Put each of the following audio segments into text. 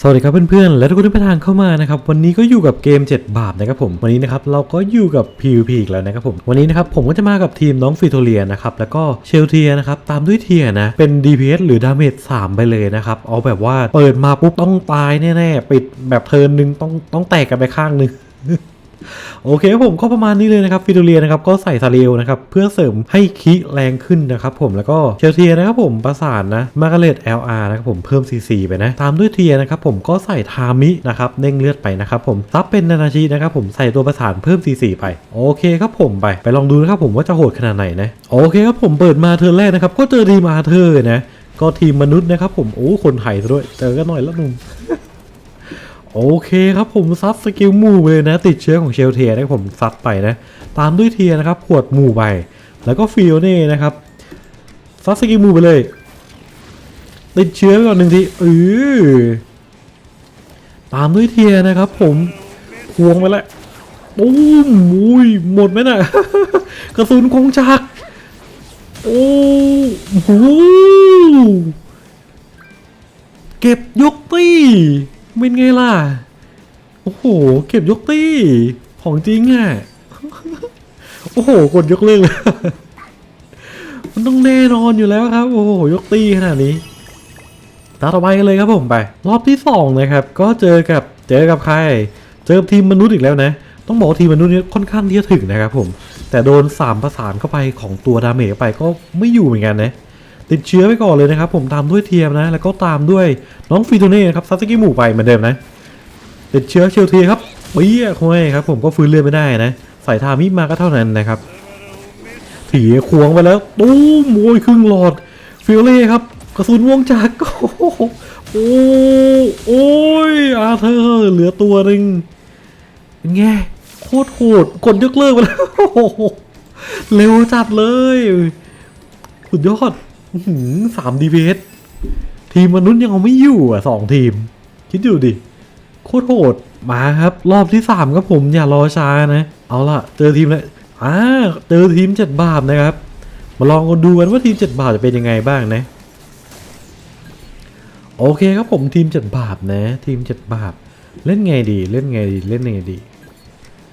สวัสดีครับเพื่อนๆ และทุกคนที่ผ่านเข้ามานะครับวันนี้ก็อยู่กับเกม 7 บาปนะครับผมวันนี้นะครับเราก็อยู่กับ PVP อีกแล้วนะครับผมวันนี้นะครับผมก็จะมากับทีมน้องฟิโทเลียนะครับแล้วก็เชลเทียนะครับตามด้วยเทียนะเป็น DPS หรือดาเมจ3ไปเลยนะครับเอาแบบว่าเปิดมาปุ๊บต้องตายแน่ๆปิดแบบเทิร์นหนึ่งต้องต้องแตกกันไปข้างนึง โอเคครับผมก็ประมาณนี้เลยนะครับฟิโดเลียนะครับก็ใส่ซาเรียลนะครับเพื่อเสริมให้คิแรงขึ้นนะครับผมแล้วก็เชลเทียนะครับผมประสานนะมาร์กาเรต LR นะครับผมเพิ่ม CC ไปนะตามด้วยเทียนะครับผมก็ใส่ทามินะครับเน่งเลือดไปนะครับผมซับเป็นนานาชินะครับผมใส่ตัวประสานเพิ่ม CC ไป โอเคครับผมไปไปลองดูนะครับผมว่าจะโหดขนาดไหนนะโอเคครับผมเปิดมาเทิร์แรกนะครับก็เจอทีมาเธอร์นะก็ทีมมนุษย์นะครับผมโอ้คนไทยซะด้วยเจอกันหน่อยแล้วหนุ่ม โอเคครับผมซัดสกิลหมู่ไปเลยนะ ติดเชื้อของเชลเทียนะผมซัดไปนะ ตามด้วยเทียนะครับขวดหมู่ไป แล้วก็ฟิโอเน่นะครับซัดสกิลหมู่ไปเลย ติดเชื้อไปก่อนหนึ่งทีเออตามด้วยเทียนะครับ ผมควงไปแล้วปุ้มอุ้ยหมดไหมน่ะกระสุนคงจักโอ้โหเก็บยกตี้ เป็นไงล่ะ โอ้โห เก็บยกตี้ ของจริงอะ โอ้โห กดยกเลิกเลย มันต้องแน่นอนอยู่แล้วครับ โอ้โห ยกตี้ขนาดนี้ตาต่อไปกันเลยครับผมไป รอบที่สองนะครับ ก็เจอกับเจอกับใคร เจอทีมมนุษย์อีกแล้วนะ ต้องบอกทีมมนุษย์นี้ค่อนข้างที่จะถึงนะครับผม แต่โดนสามประสานเข้าไปของตัวดาเมจไปก็ไม่อยู่เหมือนกันนะ ติดเชื้อไปก่อนเลยนะครับ ผมตามด้วยเทียมนะ แล้วก็ตามด้วยน้องฟิโตเน่ครับซัสกิหมู่ไปเหมือนเดิมนะ ติดเชื้อเชลทีครับเปี้ยคุยครับผมก็ฟื้นเลือดไม่ได้นะ ใส่ทามิมาก็เท่านั้นนะครับถีควงไปแล้วตู้มโวยครึ่งหลอดฟิลเล่ครับกระสุนวงจักรโอ้โอ้โอ้ยอาเธอร์เหลือตัวหนึ่งเป็นไงโคตรโหดกดยกเลิกไปแล้วเร็วจัดเลยสุดยอด สามดีเพสทีมมนุษย์ยังเอาไม่อยู่อะสองทีม คิดดูดิ โคตรโหดมาครับ รอบที่3ครับผมอย่ารอช้านะ เอาล่ะ เจอทีมแล้วอ่าเจอทีม7บาทนะครับ มาลองกันดูกันว่าทีม7บาทจะเป็นยังไงบ้างนะ โอเคครับผมทีม7บาทนะ ทีม7บาทเล่นไงดีเล่นไงดีเล่นไงดี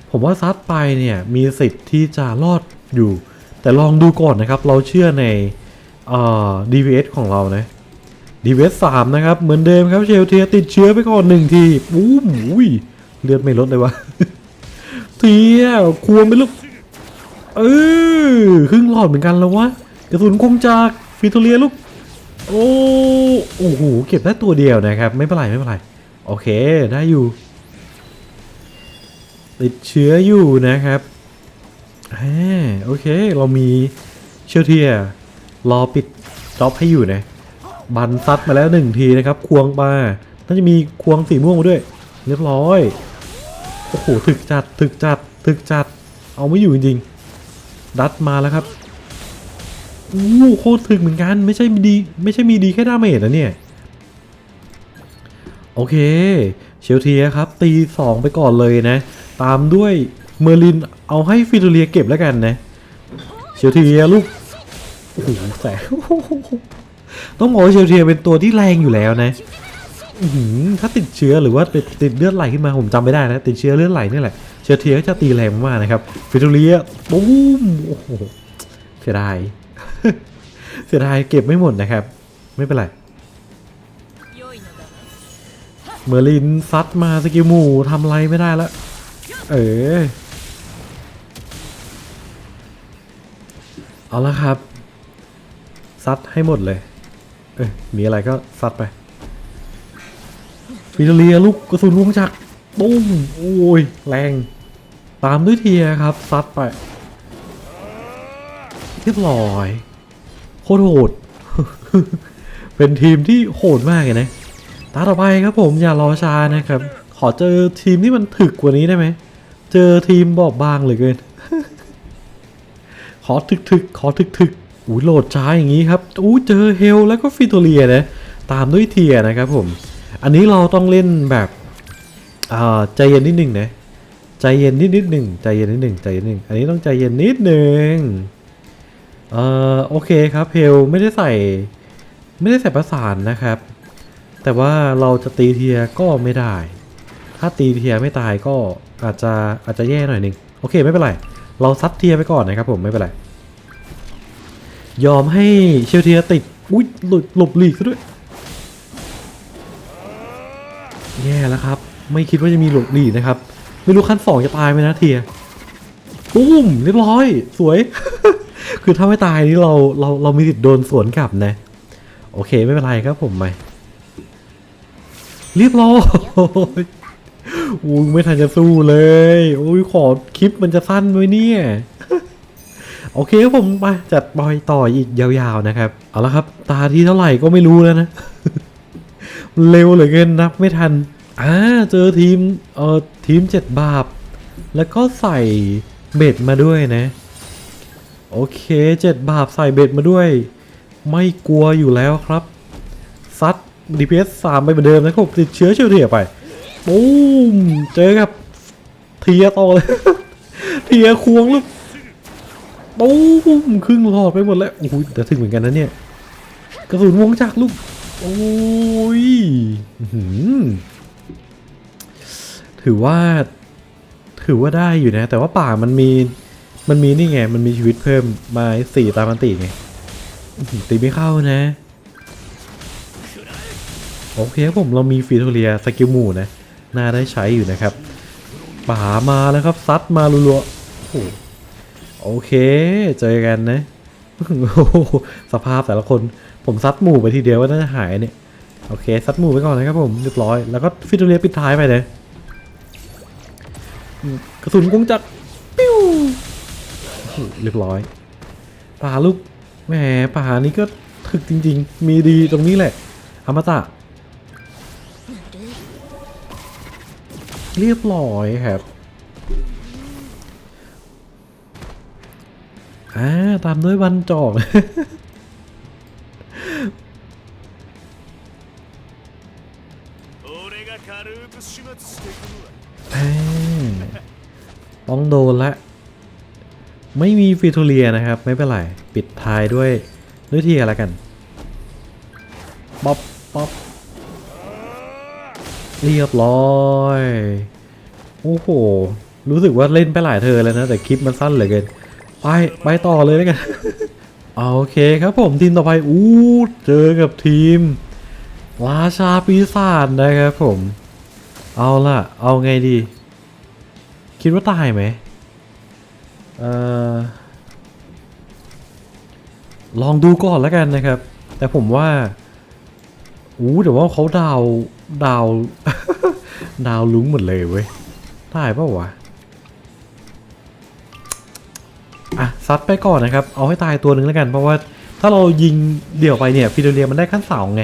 ผมว่าซัดไปเนี่ยมีสิทธิ์ที่จะรอดอยู่ แต่ลองดูก่อนนะครับ เราเชื่อใน อ่อ DVS ของเรานะดีเวสสามนะครับ เหมือนเดิมครับเชลเทียติดเชื้อไปก่อนหนึ่งทีอู้หมุยเลือดไม่ลดเลยวะเทียควงไปลูกเออครึ่งหลอดเหมือนกันแล้ววะกระสุนคงจากฟิโตเลียลูกโอ้โอ้โหเก็บได้ตัวเดียวนะครับ ไม่เป็นไรไม่เป็นไรโอเคได้อยู่ ติดเชื้ออยู่นะครับโอเค เรามีเชลเทีย รอปิดจ็อบให้อยู่นะบันซัดมาแล้วหนึ่งทีนะครับ ควงมาน่าจะมีควงสีม่วงมาด้วย เรียบร้อยโอ้โหถึกจัดถึกจัดถึกจัด เอาไม่อยู่จริงๆดัดมาแล้วครับอู้โคตรถึกเหมือนกัน ไม่ใช่มีดี ไม่ใช่มีดีแค่ดาเมจนะเนี่ย โอเค เชลเทียครับ ตี2ไปก่อนเลยนะ ตามด้วยเมอร์ลินเอาให้ฟิโตเลียเก็บแล้วกันนะ เชลเทียลูก อ้โหแสงต้องบอกว่าเชลเทียเป็นตัวที่แรงอยู่แล้วนะถ้าติดเชื้อหรือว่าติดติดเลือดไหลขึ้นมาผมจำไม่ได้นะ ติดเชื้อเลือดไหลนี่แหละเชลเทียก็จะตีแรงมากนะครับฟิโตเลียปุ้มโอ้โหเสียดายเสียดายเก็บไม่หมดนะครับ ไม่เป็นไรเมอร์ลินซัดมาสกิลหมูทำอะไรไม่ได้แล้วเออเอาละครับ ซัดให้หมดเลย เอ้ยมีอะไรก็ซัดไปฟิโตเลียลูกกระสุนวงจักรตุ้มโอ้ยแรง ตามด้วยเทียครับ ซัดไป เรียบร้อย โคตรโหด เป็นทีมที่โหดมากเลยนะ ตาต่อไปครับผมอย่ารอช้านะครับ ขอเจอทีมที่มันถึกกว่านี้ได้ไหม เจอทีมบอบบางเหลือเกิน ขอถึกถึกๆขอถึกถึกๆ อุ้ยโหลดช้าอย่างนี้ครับอู้เจอเฮลแล้วก็ฟิโตเลียนะตามด้วยเทียนะครับผม อันนี้เราต้องเล่นแบบใจเย็นนิดหนึ่งนะใจเย็นนิดนิดหนึ่งใจเย็นนิดหนึ่งใจเย็นนิดหนึ่งอันนี้ต้องใจเย็นนิดหนึ่งเอ่อโอเคครับเฮลไม่ได้ใส่ ไม่ได้ใส่ประสานนะครับ แต่ว่าเราจะตีเทียก็ไม่ได้ ถ้าตีเทียไม่ตายก็อาจจะอาจจะแย่หน่อยนึงโอเคไม่เป็นไร เราซัดเทียไปก่อนนะครับผมไม่เป็นไร ยอมให้เชลเทียติดอุ้ยหลบหลบหลีกซะด้วย แย่แล้วครับ ไม่คิดว่าจะมีหลบหลีกนะครับ ไม่รู้ขั้นสองจะตายไหมนะเทียปุ้มเรียบร้อย สวย คือถ้าไม่ตายนี่เราเราเรามีสิทธิ์โดนสวนกลับนะ โอเคไม่เป็นไรครับผมไปเรียบร้อยอุ้ยไม่ทันจะสู้เลยโอ้ยขอคลิปมันจะสั้นไว้เนี่ย โอเคครับผมไปจัดบอยต่ออีกยาวๆนะครับ เอาละครับ ตาที่เท่าไหร่ก็ไม่รู้แล้วนะ เร็วเหลือเกินนับไม่ทัน อ่า เจอทีม เอ่อ ทีมเจ็ดบาป แล้วก็ใส่เบ็ดมาด้วยนะ โอเคเจ็ดบาปใส่เบ็ดมาด้วย ไม่กลัวอยู่แล้วครับ ซัด DPS 3 ไปเหมือนเดิมนะครับติดเชื้อเชื้อเทียไปปุ้มเจอกับเทียต่อเลย เทียควงลูก ปุ้มครึ่งหลอดไปหมดแล้วโอ้โหแต่ถึงเหมือนกันนะเนี่ยกระสุนวงจักลูกโอ้ยถือว่า ถือว่าได้อยู่นะ แต่ว่าป่ามันมี มันมีนี่ไง มันมีชีวิตเพิ่มมาสี่ตามันติไงตีไม่เข้านะ โอเคครับผมเรามีฟีโทเรียสกิลหมู่นะ น่าได้ใช้อยู่นะครับป่ามาแล้วครับซัดมารัวๆโอ้ โอเคเจอกันนะสภาพแต่ละคนผมซัดหมู่ไปทีเดียวก็น่าจะหายเนี่ยโอเคซัดหมู่ไปก่อนนะครับผมเรียบร้อยแล้วก็ฟิโตเรียปิดท้ายไปเลยกระสุนกงจักปิ้วเรียบร้อยป่าลูกแหมป่านี้ก็ถึกจริง ๆ มีดีตรงนี้แหละอมตะเรียบร้อยครับ่าตามด้วยวันจอกต้องโดนละ ไม่มีฟิทูเลียนะครับ ไม่เป็นไร ปิดท้ายด้วยด้วยเทียละกันป๊อบป๊อบเรียบร้อย โอ้โห รู้สึกว่าเล่นไปหลายเธอแล้วนะ แต่คลิปมันสั้นเหลือเกิน ไปไปต่อเลยแล้วกันโอเคครับผมทีมต่อไปอู้เจอกับทีม ราชาปีศาจนะครับผม เอาล่ะ เอาไงดี คิดว่าตายไหมเอ่อลองดูก่อนแล้วกันนะครับ แต่ผมว่าอู้แต่ว่าเขาดาวดาว ดาวลุ้งหมดเลยเว้ย ได้ปะวะ อะซัดไปก่อนนะครับ เอาให้ตายตัวหนึ่งแล้วกัน เพราะว่าถ้าเรายิงเดี่ยวไปเนี่ยฟิโดเรียมันได้ขั้นสองไง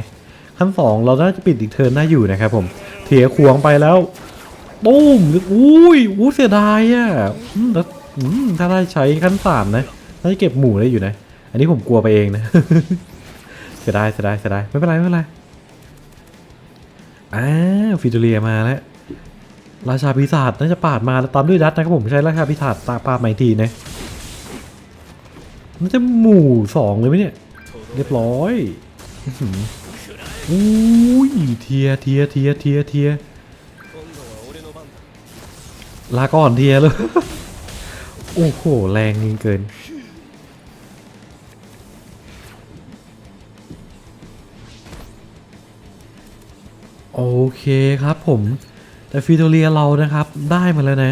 ขั้นสองเราน่าจะปิดอีกเทิร์นได้อยู่นะครับผม เถียควงไปแล้วปุ้มอุ้ยอู้เสียดายอะแล้วถ้าได้ใช้ขั้นสามนะน่าจะเก็บหมู่ได้อยู่นะ อันนี้ผมกลัวไปเองนะเสียดายเสียดายเสียดายไม่เป็นไรไม่เป็นไรอ่าฟิโดเรียมาแล้วราชาพิศาจน่าจะปาดมาแล้วตามด้วยดัตนะครับผมใช้ราชาพิศาจตาปาดมาอีกทีนะ มันจะหมู่สองเลยไหมเนี่ย เรียบร้อยอุ้ยเทียเทียเทียเทียเทียลาก่อนเทียเลยโอ้โห แรงเกิน โอเคครับผม แต่ฟิโตเรียเรานะครับ ได้มาแล้วนะ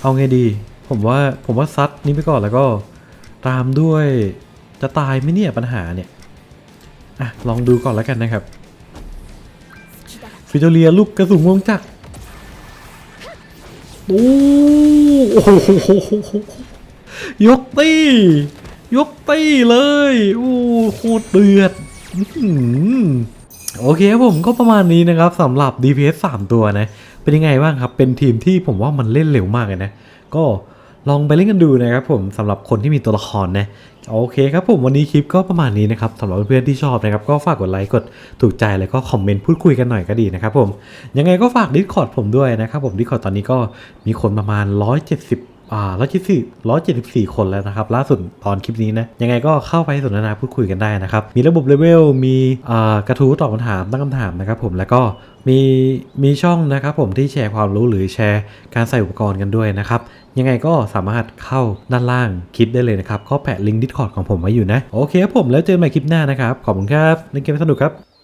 เอาไงดี ผมว่าผมว่าซัดนี้ไปก่อนแล้วก็ ตามด้วย จะตายไหมเนี่ยปัญหาเนี่ย อะ ลองดูก่อนแล้วกันนะครับ ฟิโตเรียลูกกระสุนวงจักรโอ้โหยกตียกตีเลย โอ้โคตรเดือดอื้อหือโอเคครับผมก็ประมาณนี้นะครับสำหรับ DPS 3 ตัวนะ เป็นยังไงบ้างครับ เป็นทีมที่ผมว่ามันเล่นเร็วมากเลยนะ ก็ ลองไปเล่นกันดูนะครับผมสำหรับคนที่มีตัวละครนะโอเคครับผมวันนี้คลิปก็ประมาณนี้นะครับสำหรับเพื่อนๆที่ชอบนะครับก็ฝากกดไลค์กดถูกใจแล้วก็คอมเมนต์พูดคุยกันหน่อยก็ดีนะครับผมยังไงก็ฝาก Discord ผมด้วยนะครับผม Discord ตอนนี้ก็มีคนประมาณ 170 อ่าร้อยเจ็ดสิบร้อยเจ็ดสิบสี่คนแล้วนะครับ ล่าสุดตอนคลิปนี้นะ ยังไงก็เข้าไปสนทนาพูดคุยกันได้นะครับ มีระบบเลเวล มีอ่ากระทู้ตอบคำถามตั้งคำถามนะครับผม แล้วก็มีมีช่องนะครับผมที่แชร์ความรู้หรือแชร์การใส่อุปกรณ์กันด้วยนะครับ ยังไงก็สามารถเข้าด้านล่างคลิปได้เลยนะครับ ก็แปะลิงก์ดิสคอร์ดของผมไว้อยู่นะ โอเคครับผมแล้วเจอกันใหม่คลิปหน้านะครับ ขอบคุณครับเล่นเกมสนุกครับ